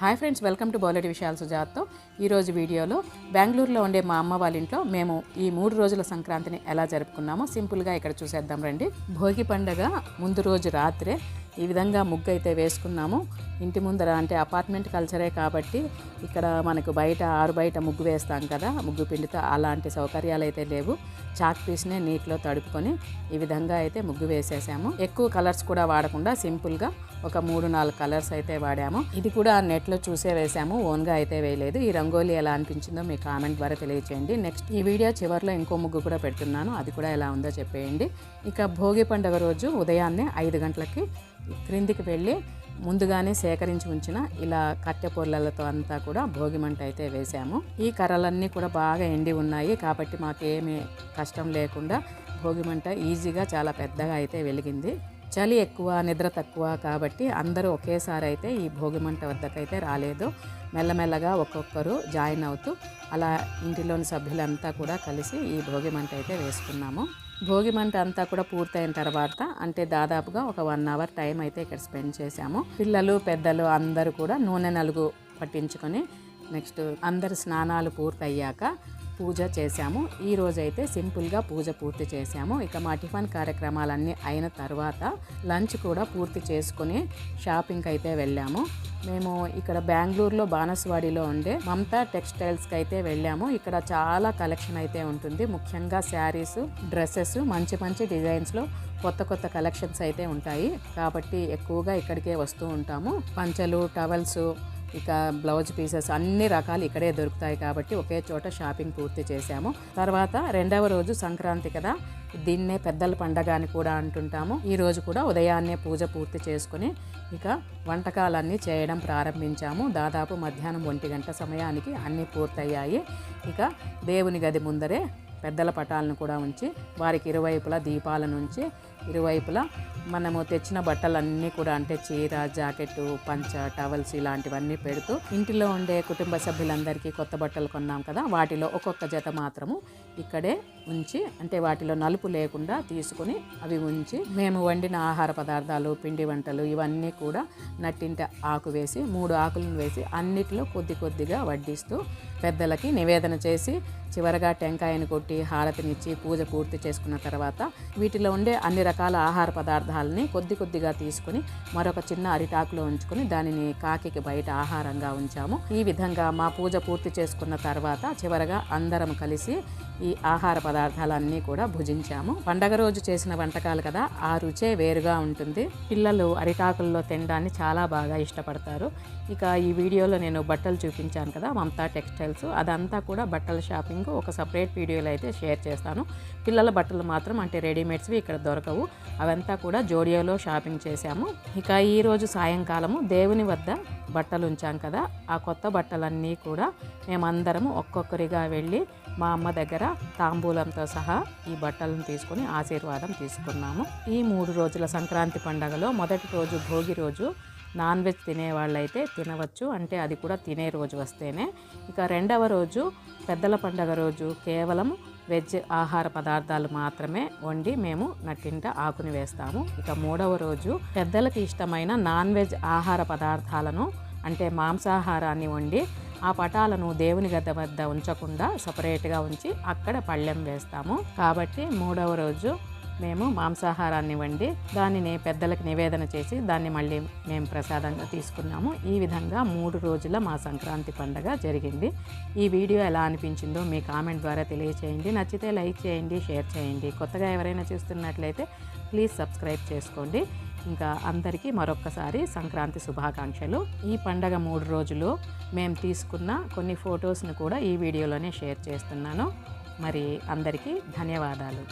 Hi friends welcome to బౌలెటి విషయాల సుజాత్తో. ఈరోజు వీడియోలో బెంగళూరులో ఉండే మా అమ్మ వాళ్ళ ఇంట్లో మేము ఈ మూడు రోజుల సంక్రాంతిని ఎలా జరుపుకున్నామో సింపుల్గా ఇక్కడ చూసేద్దాం రండి. భోగి పండగ ముందు రోజు రాత్రే ఈ విధంగా ముగ్గు అయితే వేసుకున్నాము. ఇంటి ముందర అంటే అపార్ట్మెంట్ కల్చరే కాబట్టి ఇక్కడ మనకు బయట ఆరు బయట ముగ్గు వేస్తాం కదా ముగ్గు పిండితో అలాంటి సౌకర్యాలు అయితే లేవు. చాక్ పీస్నే నీటిలో తడుపుకొని ఈ విధంగా అయితే ముగ్గు వేసేసాము. ఎక్కువ కలర్స్ కూడా వాడకుండా సింపుల్గా ఒక మూడు నాలుగు కలర్స్ అయితే వాడాము. ఇది కూడా నెట్లో చూసే వేసాము. ఓన్గా అయితే వేయలేదు. ఈ రంగోలీ ఎలా అనిపించిందో మీ కామెంట్ ద్వారా తెలియచేయండి. నెక్స్ట్ ఈ వీడియో చివరిలో ఇంకో ముగ్గు కూడా పెడుతున్నాను. అది కూడా ఎలా ఉందో చెప్పేయండి. ఇక భోగి పండుగ రోజు ఉదయాన్నే ఐదు గంటలకి క్రిందికి వెళ్ళి ముందుగానే సేకరించి ఉంచిన ఇలా కట్టె పొర్లలతో అంతా కూడా భోగిమంట అయితే వేసాము. ఈ కర్రలన్నీ కూడా బాగా ఎండి ఉన్నాయి. కాబట్టి మాకేమీ కష్టం లేకుండా భోగిమంట ఈజీగా చాలా పెద్దగా అయితే వెలిగింది. చలి ఎక్కువ నిద్ర తక్కువ కాబట్టి అందరూ ఒకేసారి అయితే ఈ భోగిమంట వద్దకైతే రాలేదు. మెల్లమెల్లగా ఒక్కొక్కరు జాయిన్ అవుతూ అలా ఇంటిలోని సభ్యులంతా కూడా కలిసి ఈ భోగిమంట అయితే వేసుకున్నాము. భోగిమంట అంతా కూడా పూర్తయిన తర్వాత అంటే దాదాపుగా ఒక వన్ అవర్ టైం అయితే ఇక్కడ స్పెండ్ చేశాము. పిల్లలు పెద్దలు అందరూ కూడా నూనె నలుగు పట్టించుకొని నెక్స్ట్ అందరు స్నానాలు పూర్తయ్యాక పూజ చేశాము. ఈరోజైతే సింపుల్గా పూజ పూర్తి చేశాము. ఇక మా టిఫిన్ కార్యక్రమాలన్నీ అయిన తర్వాత లంచ్ కూడా పూర్తి చేసుకుని షాపింగ్కి అయితే వెళ్ళాము. మేము ఇక్కడ బెంగళూరులో బానసవాడిలో ఉండే మమతా టెక్స్టైల్స్కి అయితే వెళ్ళాము. ఇక్కడ చాలా కలెక్షన్ అయితే ఉంటుంది. ముఖ్యంగా శారీస్ డ్రెస్సెస్ మంచి మంచి డిజైన్స్లో కొత్త కొత్త కలెక్షన్స్ అయితే ఉంటాయి. కాబట్టి ఎక్కువగా ఇక్కడికే వస్తూ ఉంటాము. పంచలు టవల్స్ ఇక బ్లౌజ్ పీసెస్ అన్ని రకాలు ఇక్కడే దొరుకుతాయి కాబట్టి ఒకే చోట షాపింగ్ పూర్తి చేశాము. తర్వాత రెండవ రోజు సంక్రాంతి కదా దీన్నే పెద్దల పండగ అని కూడా అంటుంటాము. ఈ రోజు కూడా ఉదయాన్నే పూజ పూర్తి చేసుకుని ఇక వంటకాలన్నీ చేయడం ప్రారంభించాము. దాదాపు మధ్యాహ్నం ఒంటి గంట సమయానికి అన్నీ పూర్తయ్యాయి. ఇక దేవుని గది ముందరే పెద్దల పటాలను కూడా ఉంచి వారికి ఇరువైపులా దీపాల నుంచి ఇరువైపులా మనము తెచ్చిన బట్టలన్నీ కూడా అంటే చీర జాకెట్ పంచ టవల్స్ ఇలాంటివన్నీ పెడుతూ ఇంటిలో ఉండే కుటుంబ సభ్యులందరికీ కొత్త బట్టలు కొన్నాం కదా వాటిలో ఒక్కొక్క జత మాత్రము ఇక్కడే ఉంచి అంటే వాటిలో నలుపు లేకుండా తీసుకొని అవి ఉంచి మేము వండిన ఆహార పదార్థాలు పిండి వంటలు ఇవన్నీ కూడా నట్టింట ఆకు వేసి మూడు ఆకులను వేసి అన్నిటిలో కొద్ది కొద్దిగా వడ్డిస్తూ పెద్దలకి నివేదన చేసి చివరగా టెంకాయను కొట్టి హారతినిచ్చి పూజ పూర్తి చేసుకున్న తర్వాత వీటిలో ఉండే అన్ని రకాల ఆహార పదార్థాలని కొద్ది కొద్దిగా తీసుకుని మరొక చిన్న అరిటాకులో ఉంచుకొని దానిని కాకికి బయట ఆహారంగా ఉంచాము. ఈ విధంగా మా పూజ పూర్తి చేసుకున్న తర్వాత చివరగా అందరం కలిసి ఈ ఆహార పదార్థాలన్నీ కూడా భుజించాము. పండగ రోజు చేసిన వంటకాలు కదా ఆ రుచే వేరుగా ఉంటుంది. పిల్లలు అరిటాకుల్లో తినడాన్ని చాలా బాగా ఇష్టపడతారు. ఇక ఈ వీడియోలో నేను బట్టలు చూపించాను కదా మమతా టెక్స్టైల్స్ అదంతా కూడా బట్టల షాపింగ్ ఒక సపరేట్ వీడియోలో అయితే షేర్ చేస్తాను. పిల్లల బట్టలు మాత్రం అంటే రెడీమేడ్స్వి ఇక్కడ దొరకవు. అవంతా కూడా జోడియోలో షాపింగ్ చేశాము. ఇక ఈరోజు సాయంకాలము దేవుని వద్ద బట్టలు ఉంచాం కదా ఆ కొత్త బట్టలన్నీ కూడా మేమందరము ఒక్కొక్కరిగా వెళ్ళి మా అమ్మ దగ్గర తాంబూలంతో సహా ఈ బట్టలను తీసుకొని ఆశీర్వాదం తీసుకున్నాము. ఈ మూడు రోజుల సంక్రాంతి పండగలో మొదటి రోజు భోగి రోజు నాన్ వెజ్ తినేవాళ్ళైతే తినవచ్చు. అంటే అది కూడా తినే రోజు వస్తేనే. ఇక రెండవ రోజు పెద్దల పండగ రోజు కేవలం వెజ్ ఆహార పదార్థాలు మాత్రమే వండి మేము నట్టింట ఆకుని వేస్తాము. ఇక మూడవ రోజు పెద్దలకి ఇష్టమైన నాన్ వెజ్ ఆహార పదార్థాలను అంటే మాంసాహారాన్ని వండి ఆ పటాలను దేవుని గద్ద వద్ద ఉంచకుండా సపరేట్గా ఉంచి అక్కడ పళ్ళెం వేస్తాము. కాబట్టి మూడవ రోజు మేము మాంసాహారాన్ని వండి దానిని పెద్దలకు నివేదన చేసి దాన్ని మళ్ళీ మేము ప్రసాదంగా తీసుకున్నాము. ఈ విధంగా మూడు రోజుల మా సంక్రాంతి పండగ జరిగింది. ఈ వీడియో ఎలా అనిపించిందో మీ కామెంట్ ద్వారా తెలియచేయండి. నచ్చితే లైక్ చేయండి షేర్ చేయండి. కొత్తగా ఎవరైనా చూస్తున్నట్లయితే ప్లీజ్ సబ్స్క్రైబ్ చేసుకోండి. ఇంకా అందరికీ మరొక్కసారి సంక్రాంతి శుభాకాంక్షలు. ఈ పండగ మూడు రోజులు మేము తీసుకున్న కొన్ని ఫొటోస్ను కూడా ఈ వీడియోలోనే షేర్ చేస్తున్నాను. మరి అందరికీ ధన్యవాదాలు.